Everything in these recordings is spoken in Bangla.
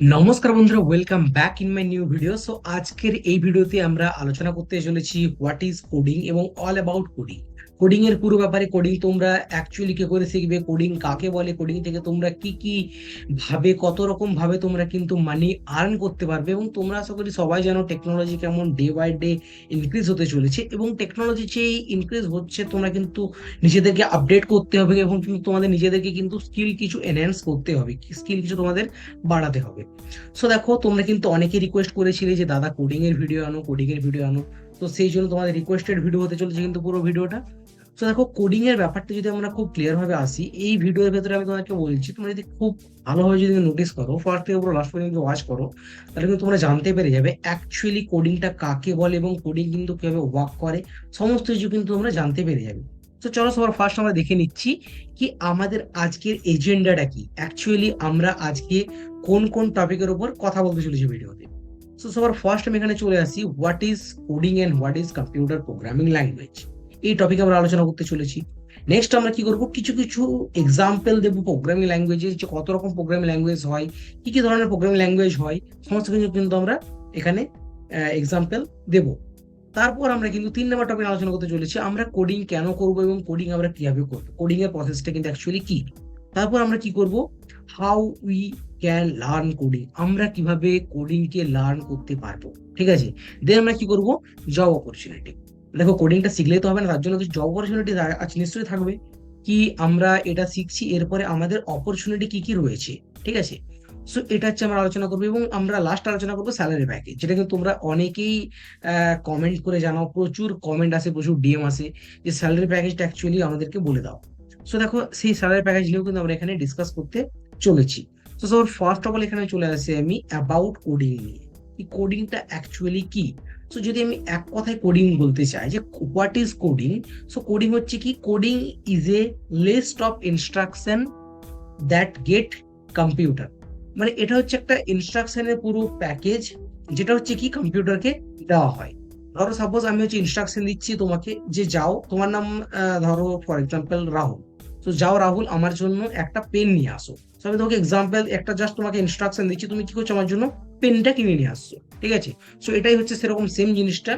নমস্কার বন্ধুরা welcome back in my new video so আজকের এই ভিডিওতে আমরা আলোচনা করতে চলেছি হোয়াট ইজ কোডিং এবং অল অ্যাবাউট কোডিং কোডিং এর পুরো ব্যাপারে কোডিং তোমরা অ্যাকচুয়ালি কি করে শিখবে কোডিং কাকে বলে কোডিং থেকে তোমরা কি কি ভাবে, কত রকম ভাবে তোমরা কিন্তু মানি আর্ন করতে পারবে এবং তোমরা আশা করি সবাই জানো টেকনোলজি কেমন ডে বাই ডে ইনক্রিজ হতে চলেছে এবং টেকনোলজি যে ইনক্রিজ হচ্ছে তোমরা কিন্তু নিজেদেরকে আপডেট করতে হবে এবং কিন্তু তোমাদের নিজেদেরকে কিন্তু স্কিল কিছু এনহ্যান্স করতে হবে স্কিল কিছু তোমাদের বাড়াতে হবে। সো দেখো তোমরা কিন্তু অনেকে রিকোয়েস্ট করেছিলে যে, দাদা কোডিং এর ভিডিও আনো কোডিং এর ভিডিও আনো। তো সেই জন্য তোমাদের রিকোয়েস্টেড ভিডিও হতে চলেছে কিন্তু পুরো ভিডিওটা তো দেখো কোডিং এর ব্যাপারটা যদি আমরা খুব ক্লিয়ার ভাবে আসি, এই ভিডিওর ভেতরে আমি তোমাকে বলছি, তোমরা যদি খুব ভালোভাবে যদি নোটিস করো ফার্স্ট থেকে পুরো লাস্ট পর্যন্ত ওয়াচ করো, তাহলে কিন্তু তোমরা জানতে পেরে যাবে অ্যাকচুয়ালি কোডিংটা কাকে বলে এবং কোডিং কিন্তু কীভাবে ওয়ার্ক করে, সমস্ত কিছু কিন্তু তোমরা জানতে পেরে যাবে। তো চলো, সবার ফার্স্ট আমরা দেখে নিচ্ছি কি আমাদের আজকের এজেন্ডাটা কি। অ্যাকচুয়ালি আমরা আজকে কোন কোন টপিকের উপর কথা বলতে চলেছি ভিডিওতে সো সবার ফার্স্ট আমি এখানে চলে আসি what is coding and what is computer programming language এই টপিকে আমরা আলোচনা করতে চলেছি। নেক্সট আমরা কি করব? কিছু কিছু এক্সাম্পল দেবো প্রোগ্রামিং ল্যাঙ্গুয়েজের যে কত রকম প্রোগ্রামিং ল্যাঙ্গুয়েজ হয়, কি কি ধরনের প্রোগ্রামিং ল্যাঙ্গুয়েজ হয়, সমস্ত কিছু কিন্তু আমরা এখানে এক্সাম্পল দেব। তারপর আমরা কিন্তু তিন নম্বর টপিক আলোচনা করতে চলেছি, আমরা কোডিং কেন করব এবং কোডিং আমরা কীভাবে করব? কোডিং এর প্রসেসটা কিন্তু অ্যাকচুয়ালি কি? তারপর আমরা কি করব? How we can learn coding আমরা কীভাবে কোডিং কে লার্ন করতে পারব? ঠিক আছে? দেন আমরা কি করব? জব অপরচুনিটি দেখো কোডিংটা শিখলেই তো হবে না, তার জন্য কিছু জব অপরচুনিটি নিশ্চয়ই থাকবে কি আমরা এটা শিখছি, এরপরে আমাদের অপরচুনিটি কি কি রয়েছে, ঠিক আছে? সো এটা হচ্ছে আমরা আলোচনা করব এবং আমরা লাস্ট আলোচনা করব স্যালারি প্যাকেজ যেটা কিন্তু তোমরা অনেকেই কমেন্ট করে জানাও, প্রচুর কমেন্ট আসে, প্রচুর ডিএম আসে, যে স্যালারি প্যাকেজটা অ্যাকচুয়ালি আমাদেরকে বলে দাও। সো দেখো, সেই স্যালারি প্যাকেজ নিয়েও কিন্তু আমরা এখানে ডিসকাস করতে চলেছি। তো সবার ফার্স্ট অফ অল এখানে চলে আসে আমি অ্যাবাউট কোডিং নিয়ে। এই কোডিংটা অ্যাকচুয়ালি কি? সো যদি আমি এক কথায় কোডিং বলতে চাই যে what is coding so coding হচ্ছে কি? Coding is a list of instruction that get computer মানে এটা হচ্ছে একটা ইনস্ট্রাকশনের পুরো প্যাকেজ যেটা হচ্ছে কি? কম্পিউটারকে দেওয়া হয়। ধরো সাপোজ আমি হচ্ছে ইনস্ট্রাকশন দিচ্ছি তোমাকে যে যাও, তোমার নাম ধরো ফর এক্সাম্পল রাহুল। তো যাও রাহুল, আমার জন্য একটা পেন নিয়ে আসো। আমি তোমাকে এক্সাম্পল একটা জাস্ট তোমাকে ইনস্ট্রাকশন দিচ্ছি, তুমি কি করছ আমার জন্য? পেনটা কিনে নিয়ে আসছো, ঠিক আছে? সো এটাই হচ্ছে সেরকম সেম জিনিসটা।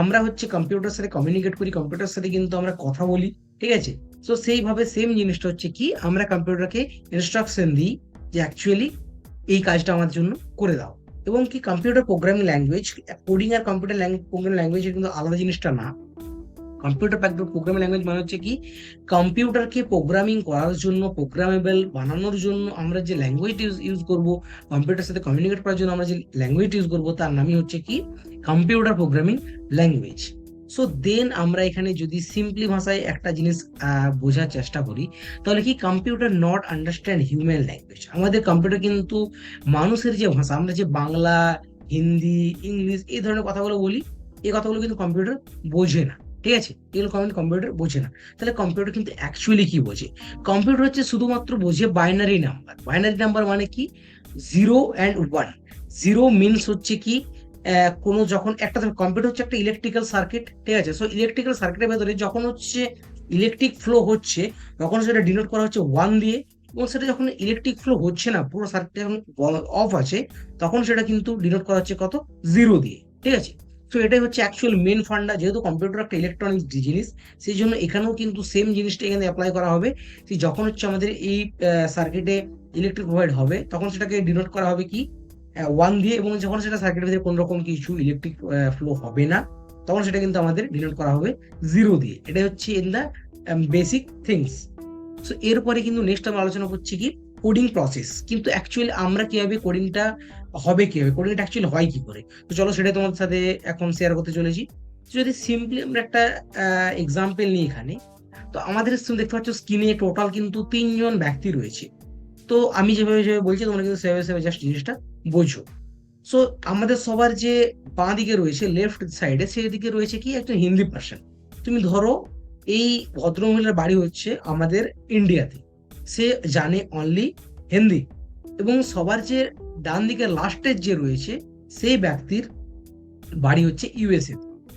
আমরা হচ্ছে কম্পিউটার সাথে কমিউনিকেট করি কম্পিউটার সাথে কিন্তু আমরা কথা বলি, ঠিক আছে? সো সেইভাবে সেম জিনিসটা হচ্ছে কি, আমরা কম্পিউটারকে ইনস্ট্রাকশন দিই যে অ্যাকচুয়ালি এই কাজটা আমার জন্য করে দাও। এবং কি কম্পিউটার প্রোগ্রামিং ল্যাঙ্গুয়েজ কোডিং আর কম্পিউটার প্রোগ্রামিং ল্যাঙ্গুয়েজের কিন্তু আলাদা জিনিসটা না। কম্পিউটার প্রোগ্রামিং ল্যাঙ্গুয়েজ মানে হচ্ছে কি কম্পিউটারকে প্রোগ্রামিং করার জন্য প্রোগ্রামেবল বানানোর জন্য আমরা যে ল্যাঙ্গুয়েজ ইউজ করব কম্পিউটার সাথে কমিউনিকেট করার জন্য আমরা যে ল্যাঙ্গুয়েজ ইউজ করব, তার নামই হচ্ছে কি computer programming language so then আমরা এখানে যদি সিম্পলি ভাষায় একটা জিনিস বোঝার চেষ্টা করি, তাহলে কি computer not understand human language আমাদের কম্পিউটার কিন্তু মানুষের যে ভাষা, আমরা যে বাংলা, হিন্দি, ইংলিশ এই ধরনের কথাগুলো বলি, এই কথাগুলো কিন্তু কম্পিউটার বোঝে না। ঠিক আছে? এগুলো কমেন্ট কম্পিউটার বোঝে না। তাহলে কম্পিউটার কিন্তু অ্যাকচুয়ালি কি বোঝে? কম্পিউটার হচ্ছে শুধুমাত্র বোঝে বাইনারি নাম্বার বাইনারি নাম্বার মানে কি? Zero and one zero means হচ্ছে কি কোনো যখন একটা কম্পিউটার হচ্ছে একটা ইলেকট্রিক্যাল সার্কিট ঠিক আছে? সো ইলেকট্রিক্যাল সার্কিটের ভেতরে যখন হচ্ছে ইলেকট্রিক ফ্লো হচ্ছে, তখন সেটা ডিনোট করা হচ্ছে ওয়ান দিয়ে। এবং সেটা যখন ইলেকট্রিক ফ্লো হচ্ছে না, পুরো সার্কিট যখন অফ আছে, তখন সেটা কিন্তু ডিনোট করা হচ্ছে কত? জিরো দিয়ে। ঠিক আছে? তো এটাই হচ্ছে অ্যাকচুয়াল মেন ফান্ডা যেহেতু কম্পিউটার একটা ইলেকট্রনিক্স জিনিস, সেই জন্য এখানেও কিন্তু সেম জিনিসটা এখানে অ্যাপ্লাই করা হবে। যখন হচ্ছে আমাদের এই সার্কিটে ইলেকট্রিক প্রোভাইড হবে, তখন সেটাকে ডিনোট করা হবে কি? ওয়ান দিয়ে এবং যখন সেটা সার্কিটের ভিতরে কোনো রকম কিছু ইলেকট্রিক ফ্লো হবে না, তখন সেটা কিন্তু আমাদের ডিনোট করা হবে জিরো দিয়ে। এটা হচ্ছে in the basic things so এরপরে কিন্তু নেক্সট আমরা আলোচনা করছি কি? কোডিং প্রসেস কিন্তু অ্যাকচুয়ালি আমরা কীভাবে কোডিংটা হবে কীভাবে কোডিংটা অ্যাকচুয়ালি হয় কি করে? তো চলো সেটা তোমাদের সাথে এখন শেয়ার করতে চলেছি। যদি সিম্পলি আমরা একটা এক্সাম্পল নিই এখানে, তো আমাদের দেখতে পাচ্ছ স্ক্রিনে টোটাল কিন্তু তিনজন ব্যক্তি রয়েছে। তো আমি যেভাবে যেভাবে বলছি, তোমরা কিন্তু সেভাবে সেভাবে জাস্ট জিনিসটা বোঝো। সো আমাদের সবার যে বাঁ দিকে রয়েছে লেফট সাইডে সেই দিকে রয়েছে কি একটা হিন্দি পার্সন তুমি ধরো, এই ভদ্রমহিলার বাড়ি হচ্ছে আমাদের ইন্ডিয়াতে সে জানে অনলি হিন্দি। এবং সবার যে ডান দিকের লাস্টের যে রয়েছে, সেই ব্যক্তির বাড়ি হচ্ছে ইউএসএ।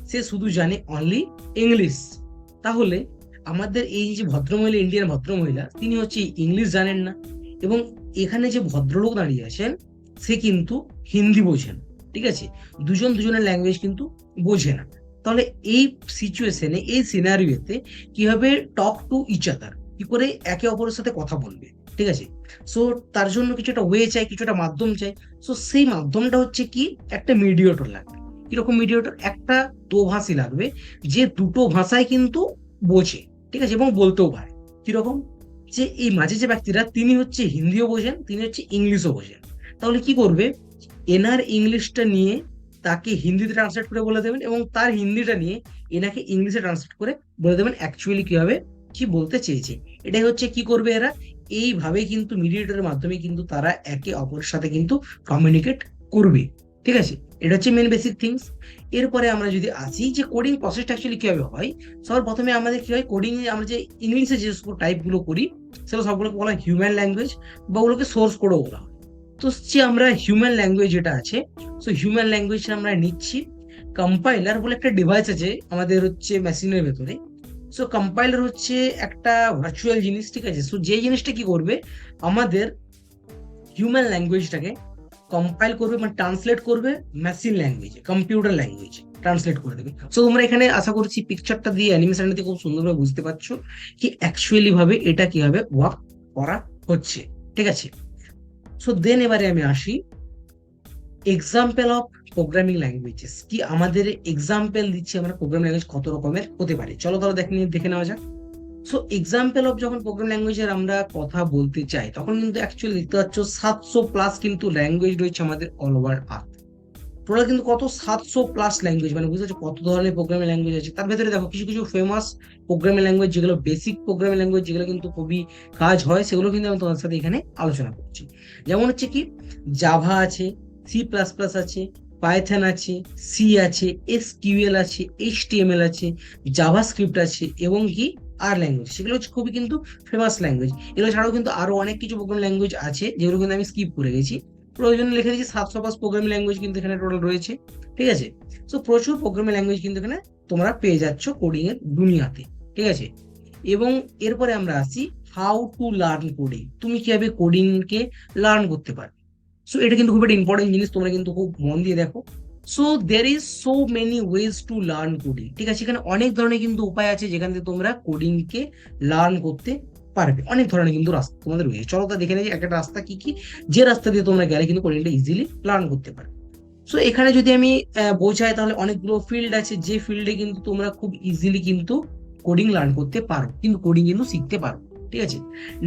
সে শুধু জানে অনলি ইংলিশ তাহলে আমাদের এই যে ভদ্রমহিলা ইন্ডিয়ান ভদ্রমহিলা, তিনি হচ্ছে ইংলিশ জানেন না এবং এখানে যে ভদ্রলোক দাঁড়িয়ে আছেন, সে কিন্তু হিন্দি বোঝেন, ঠিক আছে? দুজন দুজনের ল্যাঙ্গুয়েজ কিন্তু বোঝে না। তাহলে এই সিচুয়েশনে এই সিনারিওতে কীভাবে টক টু ইচ আদার কি করে একে অপরের সাথে কথা বলবে, ঠিক আছে? সো তার জন্য কিছু একটা ওয়ে চাই কিছু একটা মাধ্যম চাই। সো সেই মাধ্যমটা হচ্ছে কি? একটা মিডিয়েটর লাগবে। কীরকম মিডিয়েটর একটা দোভাষী লাগবে, যে দুটো ভাষায় কিন্তু বোঝে, ঠিক আছে? এবং বলতেও পারে। কীরকম? যে এই মাঝে যে ব্যক্তিরা, তিনি হচ্ছে হিন্দিও বোঝেন, তিনি হচ্ছে ইংলিশও বোঝেন। তাহলে কি করবে? এনার ইংলিশটা নিয়ে তাকে হিন্দিতে ট্রান্সলেট করে বলে দেবেন এবং তার হিন্দিটা নিয়ে এনাকে ইংলিশে ট্রান্সলেট করে বলে দেবেন অ্যাকচুয়ালি কীভাবে কি বলতে চেয়েছে। এটাই হচ্ছে কি করবে এরা? এইভাবে কিন্তু মিডিয়েটরের মাধ্যমে কিন্তু তারা একে অপরের সাথে কিন্তু কমিউনিকেট করবে। ঠিক আছে? এটা হচ্ছে মেন বেসিক থিংস এরপরে আমরা যদি আসি যে কোডিং প্রসেসটা অ্যাকচুয়ালি কীভাবে হয় সবার প্রথমে আমাদের কি হয় কোডিং আমরা যে ইংলিশে যে টাইপগুলো করি, সেগুলো সবগুলোকে বলা হয় হিউম্যান ল্যাঙ্গুয়েজ বা ওগুলোকে সোর্স কোডও বলা হয়। তো হচ্ছে আমরা হিউম্যান ল্যাঙ্গুয়েজ যেটা আছে সো হিউম্যান ল্যাঙ্গুয়েজটা আমরা নিচ্ছি কম্পাইলার বলে একটা ডিভাইস আছে, আমাদের হচ্ছে মেশিনের ভেতরে। সো কম্পাইলার হচ্ছে একটা ভার্চুয়াল জিনিস, ঠিক আছে? সো যে জিনিসটা কি করবে? আমাদের হিউম্যান ল্যাঙ্গুয়েজটাকে কম্পাইল করবে মানে ট্রান্সলেট করবে মেশিন ল্যাঙ্গুয়েজে কম্পিউটার ল্যাঙ্গুয়েজে ট্রান্সলেট করে দেবে। সো তোমরা এখানে আশা করছি পিকচারটা দিয়ে অ্যানিমেশনটা দিয়ে খুব সুন্দরভাবে বুঝতে পারছ কি অ্যাকচুয়ালি ভাবে এটা কীভাবে ওয়ার্ক করা হচ্ছে, ঠিক আছে? সো দেন এবারে আমি আসি। এক্সাম্পল অফ প্রোগ্রামিং ল্যাঙ্গুয়েজেস কি আমাদের এক্সাম্পল দিচ্ছি আমরা প্রোগ্রামিং ল্যাঙ্গুয়েজ কত রকমের? হতে পারে। চলো তাহলে দেখে নিয়ে দেখে নেওয়া যাক। সো এক্সাম্পল অফ যখন প্রোগ্রাম ল্যাঙ্গুয়েজের আমরা কথা বলতে চাই, তখন কিন্তু অ্যাকচুয়ালি দেখতে পাচ্ছ সাতশো প্লাস কিন্তু ল্যাঙ্গুয়েজ রয়েছে আমাদের অল ওভার আর্থ টোটাল কিন্তু কত সাতশো প্লাস ল্যাঙ্গুয়েজ মানে বুঝতে পারছ কত ধরনের প্রোগ্রামিং ল্যাঙ্গুয়েজ আছে। তার ভেতরে দেখো কিছু কিছু ফেমাস প্রোগ্রামিং ল্যাঙ্গুয়েজ যেগুলো বেসিক প্রোগ্রামিং ল্যাঙ্গুয়েজ যেগুলো কিন্তু খুবই কাজ হয়, সেগুলো কিন্তু আমি তোমার সাথে এখানে আলোচনা করছি। যেমন হচ্ছে কি জাভা আছে সি প্লাস প্লাস আছে পাইথন আছে সি আছে এস কিউএল আছে এইচ টিএমএল আছে জাভা স্ক্রিপ্ট আছে এবং কি আর ল্যাঙ্গুয়েজ সেগুলো হচ্ছে খুবই কিন্তু ফেমাস ল্যাঙ্গুয়েজ এগুলো ছাড়াও কিন্তু আরও অনেক কিছু প্রোগ্রাম ল্যাঙ্গুয়েজ আছে যেগুলো কিন্তু আমি স্কিপ করে গেছি। প্রয়োজনে লিখে দিয়েছি সাতশো পাঁচ প্রোগ্রামিং ল্যাঙ্গুয়েজ কিন্তু এখানে টোটাল রয়েছে, ঠিক আছে? সো প্রচুর প্রোগ্রামিং ল্যাঙ্গুয়েজ কিন্তু এখানে তোমরা পেয়ে যাচ্ছ কোডিং এর দুনিয়াতে, ঠিক আছে? এবং এরপরে আমরা আসি হাউ টু লার্ন কোডিং তুমি কীভাবে কোডিং কে লার্ন করতে পারবে সো এটা কিন্তু খুব একটা ইম্পর্টেন্ট জিনিস, তোমরা কিন্তু খুব মন দিয়ে দেখো। So there is so many ways to learn coding ঠিক আছে, এখানে অনেক ধরনের কিন্তু উপায় আছে যেখান থেকে তোমরা কোডিংকে লার্ন করতে পারবে। অনেক ধরনের কিন্তু রাস্তা তোমাদের রয়েছে। চলো তা দেখে নেই একটা রাস্তা কি কি। যে রাস্তা দিয়ে তোমরা গেলে কিন্তু কোডিংটা ইজিলি লার্ন করতে পারবে। সো এখানে যদি আমি বোঝাই তাহলে অনেকগুলো ফিল্ড আছে। যে ফিল্ডে কিন্তু তোমরা খুব ইজিলি কিন্তু কোডিং লার্ন করতে পারো। কিন্তু কোডিং কিন্তু শিখতে পারো। ঠিক আছে?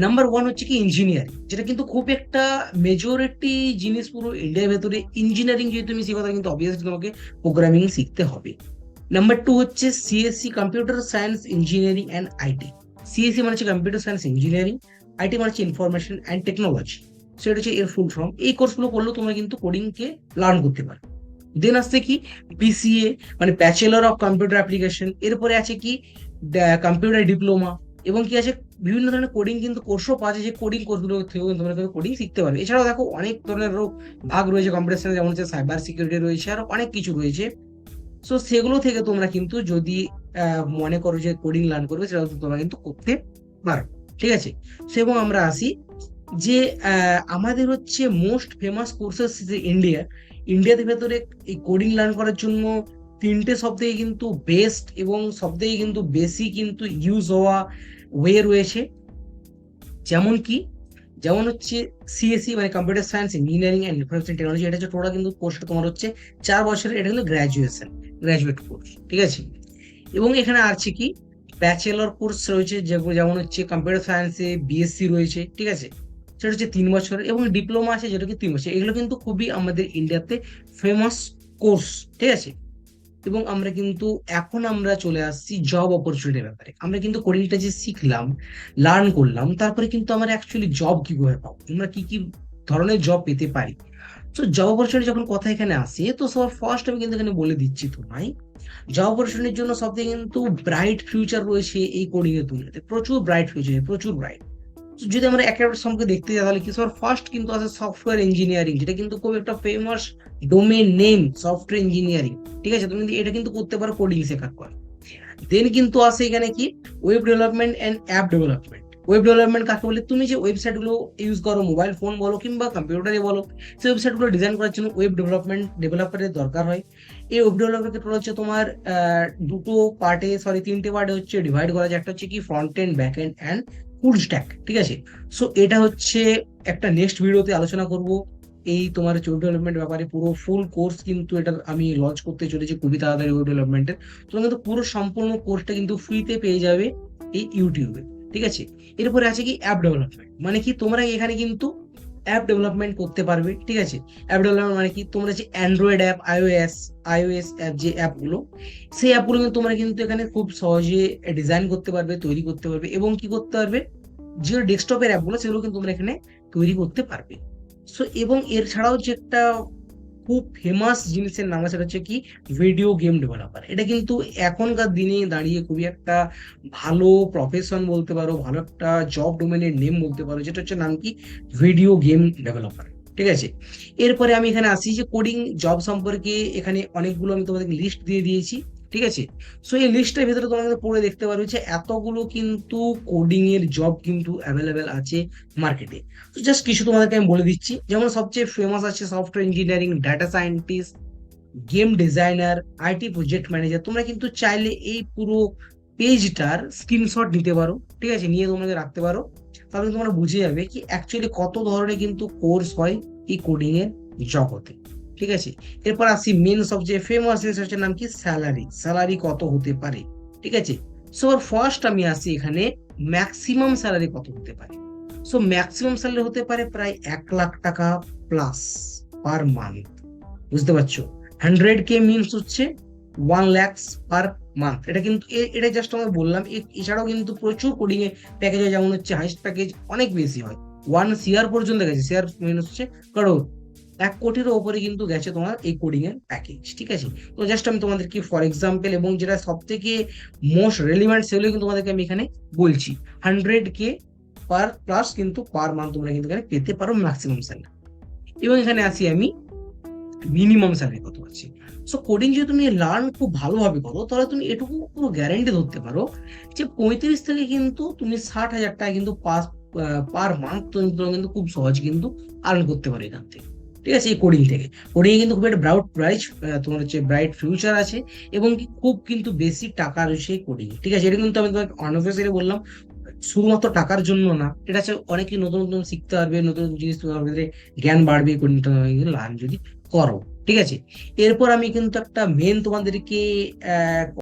নাম্বার ওয়ান হচ্ছে কি ইঞ্জিনিয়ারিং যেটা কিন্তু খুব একটা মেজরিটি জিনিস পুরো ইন্ডিয়ার ভেতরে ইঞ্জিনিয়ারিং যেহেতু তুমি শিখো কিন্তু অবভিয়াসলি তোমাকে প্রোগ্রামিং শিখতে হবে। নাম্বার টু হচ্ছে CSC computer science engineering and IT CSC মানে হচ্ছে কম্পিউটার সায়েন্স ইঞ্জিনিয়ারিং আইটি মানে হচ্ছে ইনফরমেশন অ্যান্ড টেকনোলজি সেটা হচ্ছে এর ফুল ফর্ম এই কোর্সগুলো করলেও তোমরা কিন্তু কোডিংকে লার্ন করতে পারো। দেন আসছে কি বিসিএ মানে ব্যাচেলর অফ কম্পিউটার অ্যাপ্লিকেশন এরপরে আছে কি কম্পিউটার ডিপ্লোমা এবং কি আছে? বিভিন্ন ধরনের কোডিং কিন্তু কোর্সও যায়, যে কোডিং কোর্সগুলো থেকেও তোমরা কিন্তু কোডিং শিখতে পারবে। এছাড়াও দেখো অনেক ধরনের ভাগ রয়েছে কম্পিউটার যেমন হচ্ছে সাইবার সিকিউরিটি রয়েছে, আরও অনেক কিছু রয়েছে। সো সেগুলো থেকে তোমরা কিন্তু যদি মনে করো যে কোডিং লার্ন করবে, সেটা তোমরা কিন্তু করতে পারো। ঠিক আছে? এবং আমরা আসি যে আমাদের হচ্ছে মোস্ট ফেমাস কোর্সেস ইন্ডিয়া ইন্ডিয়াতে ভেতরে এই কোডিং লার্ন করার জন্য তিনটে থেকে কিন্তু বেস্ট এবং থেকে কিন্তু বেশি কিন্তু ইউজ হওয়া ওয়ে রয়েছে। যেমন কি? যেমন হচ্ছে সিএসসি মানে computer science engineering and information technology এটা হচ্ছে টোটাল কিন্তু কোর্সটা তোমার হচ্ছে চার বছরের, এটা কিন্তু গ্র্যাজুয়েশন গ্র্যাজুয়েট কোর্স ঠিক আছে? এবং এখানে আছে কি? ব্যাচেলর কোর্স রয়েছে, যেমন হচ্ছে কম্পিউটার সায়েন্সে বিএসসি রয়েছে, ঠিক আছে? সেটা হচ্ছে তিন বছর এবং ডিপ্লোমা আছে, যেটা কি তিন বছর। এগুলো কিন্তু খুবই আমাদের ইন্ডিয়াতে ফেমাস কোর্স ঠিক আছে? এবং আমরা কিন্তু এখন আমরা চলে আসছি জব অপরচুনিটির ব্যাপারে। আমরা কিন্তু কোডিংটা যে শিখলাম লার্ন করলাম, তারপরে কিন্তু আমরা অ্যাকচুয়ালি জব কীভাবে পাবো? আমরা কি কি ধরনের জব পেতে পারি? তো জব অপরচুনিটি যখন কথা এখানে আসে, তো সবার ফার্স্ট আমি কিন্তু এখানে বলে দিচ্ছি তোমায় জব অপরচুনিটির জন্য সব থেকে কিন্তু ব্রাইট ফিউচার রয়েছে এই কোডিং এর দুনিয়াতে। প্রচুর ব্রাইট ফিউচার প্রচুর ব্রাইট যদি আমরা একেবারে সম্পর্কে দেখতে যাই, তাহলে কি সবার ফার্স্ট কিন্তু আছে সফটওয়্যার ইঞ্জিনিয়ারিং যেটা কিন্তু খুব একটা famous domain name software engineering ঠিক আছে? তুমি এটা কিন্তু করতে পারো কোডিং শেখার পর। দেন কিন্তু আছে এখানে কি? Web development and app development web development কাকে বলে? তুমি যে ওয়েবসাইটগুলো ইউজ করো মোবাইল ফোন বলো কিংবা কম্পিউটারে বলো, সেই ওয়েবসাইটগুলো ডিজাইন করার জন্য ওয়েব ডেভেলপমেন্ট ডেভেলপারের দরকার হয়। এই ওয়েব ডেভেলপমেন্ট ক্ষেত্রে হচ্ছে তোমার দুটো পার্টে সরি তিনটে পার্টে হচ্ছে ডিভাইড করা যায়। একটা হচ্ছে কি front end back end and full stack ঠিক আছে? সো এটা হচ্ছে একটা নেক্সট ভিডিওতে আলোচনা করব। এই তোমার ওয়েব ডেভেলপমেন্ট ব্যাপারে পুরো ফুল কোর্স কিন্তু এটা আমি লঞ্চ করতে চলেছি খুবই তাড়াতাড়ি ওয়েব ডেভেলপমেন্টের তোমরা কিন্তু পুরো সম্পূর্ণ কোর্সটা কিন্তু ফ্রিতে পেয়ে যাবে এই ইউটিউবে ঠিক আছে? এরপরে আছে কি অ্যাপ ডেভেলপমেন্ট মানে কি তোমরা এখানে কিন্তু অ্যাপ ডেভেলপমেন্ট করতে পারবে, ঠিক আছে? অ্যাপ ডেভেলপমেন্ট মানে কি? তোমরা যে Android app iOS iOS app যে অ্যাপগুলো সেই অ্যাপগুলো কিন্তু তোমরা কিন্তু এখানে খুব সহজে ডিজাইন করতে পারবে, তৈরি করতে পারবে এবং কি করতে পারবে? যে ডেস্কটপের অ্যাপগুলো সেগুলো কিন্তু তোমরা এখানে তৈরি করতে পারবে। সো এবং এর ছাড়াও যে একটা খুব ফেমাস জিনিসের নাম আছে হচ্ছে কি? ভিডিও গেম ডেভেলপার এটা কিন্তু এখনকার দিনে দাঁড়িয়ে খুবই একটা ভালো প্রফেশন বলতে পারো, ভালো একটা জব ডোমেনের নেম বলতে পারো, যেটা হচ্ছে নাম কি? ভিডিও গেম ডেভেলপার ঠিক আছে? এরপরে আমি এখানে আসি যে কোডিং জব সম্পর্কে এখানে অনেকগুলো আমি তোমাদের লিস্ট দিয়ে দিয়েছি। ঠিক আছে? সো এই লিস্টের ভিতরে তোমাদের পড়ে দেখতে পারবে যে এতগুলো কিন্তু কোডিং এর জব কিন্তু অ্যাভেলেবেল আছে মার্কেটে তো জাস্ট কিছু তোমাদেরকে আমি বলে দিচ্ছি। যেমন সবচেয়ে ফেমাস আছে software engineering data scientist game designer IT project manager তোমরা কিন্তু চাইলে এই পুরো পেজটার স্ক্রিনশট নিতে পারো, ঠিক আছে? নিয়ে তোমাদের রাখতে পারো। তাহলে তোমরা বুঝে যাবে কি অ্যাকচুয়ালি কত ধরনের কিন্তু কোর্স হয় এই কোডিং এর জগতে। ঠিক আছে? এরপর আসি মেন সবচেয়ে ফেমাস হচ্ছে নাম কি? স্যালারি স্যালারি কত হতে পারে? ঠিক আছে? সো ফার্স্ট আমি আসি এখানে ম্যাক্সিমাম স্যালারি কত হতে পারে? সো ম্যাক্সিমাম স্যালারি হতে পারে প্রায় এক লাখ টাকা প্লাস পার মান্থ বুঝতে পারছ? হান্ড্রেড কে মিনস হচ্ছে ওয়ান ল্যাক্স পার মান্থ এটা কিন্তু এটা জাস্ট আমরা বললাম। এছাড়াও কিন্তু প্রচুর কোডিং এ প্যাকেজ যেমন হচ্ছে হাইস্ট প্যাকেজ অনেক বেশি হয়। ওয়ান সিআর পর্যন্ত গেছে। সিআর মিনস হচ্ছে করোড় এক কোটির ওপরে কিন্তু গেছে তোমার এই কোডিং এর প্যাকেজ ঠিক আছে? তো জাস্ট আমি তোমাদেরকে ফর এক্সাম্পল এবং যেটা সব থেকে মোস্ট রেলিভেন্ট সেগুলো কিন্তু তোমাদেরকে আমি এখানে বলছি। হান্ড্রেড কে পার প্লাস কিন্তু পার মান্থ তোমরা কিন্তু এখানে পেতে পারো ম্যাক্সিমাম স্যালারি এবং এখানে আসি আমি মিনিমাম স্যালারি কত আছে সো কোডিং যদি তুমি লার্ন খুব ভালোভাবে করো, তাহলে তুমি এটুকু পুরো গ্যারান্টি ধরতে পারো যে পঁয়ত্রিশ থেকে কিন্তু তুমি ষাট হাজার টাকা কিন্তু পার মান্থ তুমি কিন্তু খুব সহজ কিন্তু আর্ন করতে পারো এখান থেকে। ঠিক আছে, এই কোডিং থেকে। কোডিং কিন্তু খুব একটা ব্রাউট প্রাইস তোমার হচ্ছে ব্রাইট ফিউচার আছে এবং খুব কিন্তু বেশি টাকা রয়েছে কোডিং ঠিক আছে, এটা কিন্তু আমি তোমাকে অনঅফিসিয়ালি বললাম, শুধুমাত্র টাকার জন্য না, এটা হচ্ছে অনেকে নতুন নতুন শিখতে পারবে, নতুন নতুন জিনিস তোমার জ্ঞান বাড়বে কোডিংটা লার্ন যদি করো। ঠিক আছে, এরপর আমি কিন্তু একটা মেন তোমাদেরকে